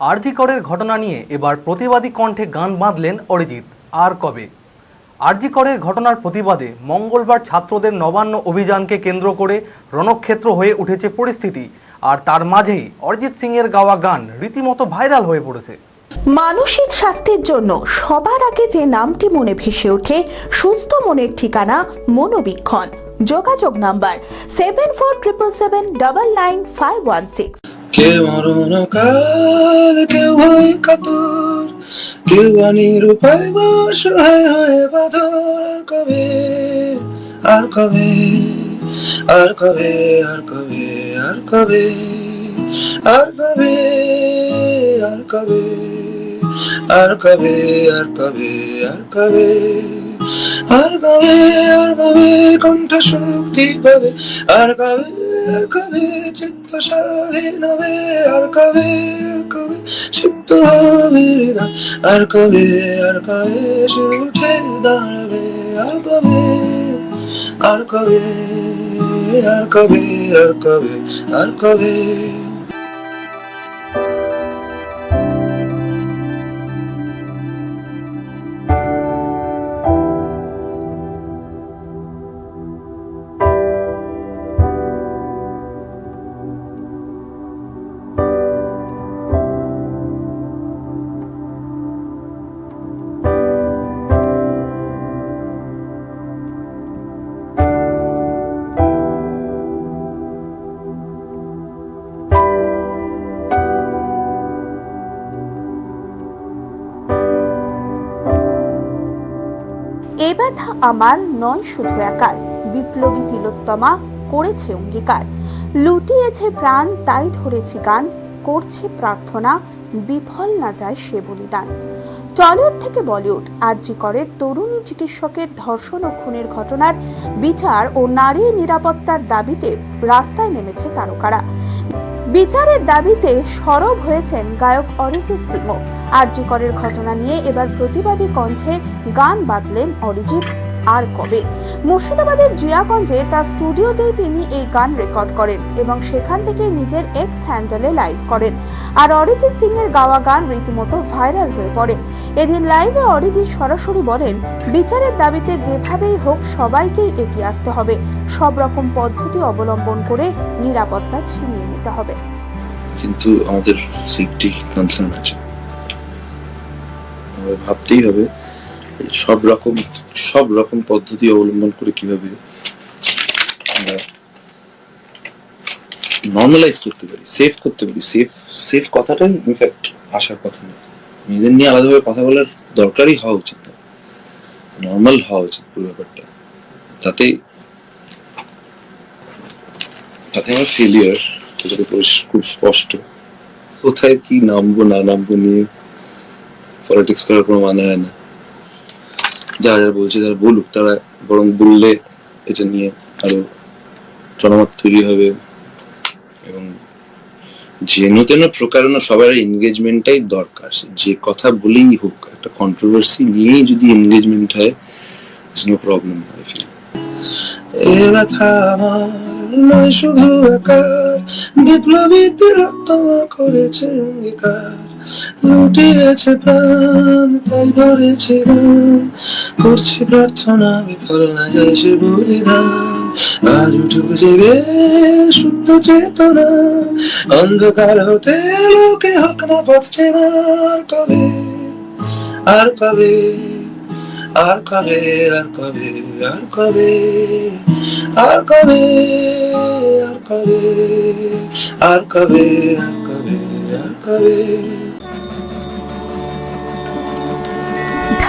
আরজিকরের ঘটনা নিয়ে এবার প্রতিবাদী কণ্ঠে গান বাঁধলেন অরিজিৎ। আর কবে? আরজিকরের ঘটনার প্রতিবাদে মঙ্গলবার ছাত্রদের নবান্ন অভিযানকে কেন্দ্র করে রণক্ষেত্র হয়ে উঠেছে পরিস্থিতি। আর তার মাঝেই অরিজিৎ সিং এর গাওয়া গান রীতিমতো ভাইরাল হয়ে পড়েছে। মানসিক স্বাস্থ্যের জন্য সবার আগে যে নামটি মনে ভেসে ওঠে, সুস্থ মনের ঠিকানা মনোবীক্ষণ। যোগাযোগ number seven four triple seven double nine five one six কেউ মরণ কাল কেউ ভয় কাতর কেউ উপায় সহায় হয়ে বাঁধর আর কবে আর কবে আর কবে আর কবে আর কবে আর কবে আর কবে আর কবে আর কবে আর কবে আর কবে আর কবে কণ্ঠ শক্তি পাবে? আর কবে কবে চিত্ত স্বাধীন হবে? আর কবে কবে সিদ্ধ হবে আর কবে আর কবে সে উঠে দাঁড়াবে? আর কবে আর কবে আর কবে আর কবে আর কবে এ ব্যথা আমার নয় শুধু একার। বিপ্লবী তিলোত্তমা করেছে অঙ্গীকার। লুটিয়েছে প্রাণ, তাই ধরেছি গান, করছে প্রার্থনা, বিফল না যায় সে বলিদান। টলিউড থেকে বলিউড, আরজি করের তরুণী চিকিৎসকের ধর্ষণ ও খুনের ঘটনার বিচার ও নারী নিরাপত্তার দাবিতে রাস্তায় নেমেছে তারকারা। বিচারের দাবিতে সরব হয়েছেন গায়ক অরিজিৎ সিংহ। আরজি করের ঘটনা নিয়ে এবার প্রতিবাদী কণ্ঠে গান বাঁধলেন অরিজিৎ আর কবে। মুর্শিদাবাদের জিয়াগঞ্জে তার স্টুডিওতেই তিনি এই গান রেকর্ড করেন এবং সেখান থেকে নিজের এক্স হ্যান্ডেলে লাইভ করেন। আর অরিজিৎ সিং এর গাওয়া গান রীতিমতো ভাইরাল হয়ে পড়ে। এদিন লাইভে অরিজিৎ সরাসরি বলেন, বিচারের দাবিতে যেভাবেই হোক সবাইকেই এগিয়ে আসতে হবে। সব রকম পদ্ধতি অবলম্বন করে নিরাপত্তা ছিনিয়ে নিতে হবে। কিন্তু আমাদের সেফটি কনসার্ন আছে। আমাদের ভাবতেই হবে সব রকম সব রকম পদ্ধতি অবলম্বন করে কীভাবে নর্মালাইজ করতে পারি সেফ করতে পারি সেফ সেফ কথাটাই ইনফ্যাক্ট আসার কথা না। মেয়েদের নিয়ে আলাদাভাবে কথা বলার দরকারই হওয়া উচিত না। নর্মাল হওয়া উচিত পুরো ব্যাপারটা। তাতে তাতে আমার ফেলিয়ার খুব স্পষ্ট। কোথায় কি নামবো, না নামবো নিয়ে পলিটিক্স করার কোনো মানে হয় না। যারা যারা বলছে তারা বলুক, তারা বরং বললে এটা নিয়ে আরও জনমত তৈরি হবে এবং যেন তেন প্রকারণ সবার এনগেজমেন্টটাই দরকার। যে কথা বলেই হোক, একটা কন্ট্রোভার্সি নিয়েই যদি এনগেজমেন্ট হয় no problem I feel a ব্যথা আমার নয়, শুধু একার। বিপ্লবী তিলোত্তমা করেছে অঙ্গীকার। লুটিয়েছে প্রাণ তাই ধরেছে গান করছি প্রার্থনা বিফল না সে বলিদান আজ উঠুক জেগে শুদ্ধ চেতনা অন্ধকার হতে লোকে হক না পথ চেনা আর কবে আর কবে আর কবে আর কবে আর কবে আর কবে আর কবে আর কবে আর কবে আর কবে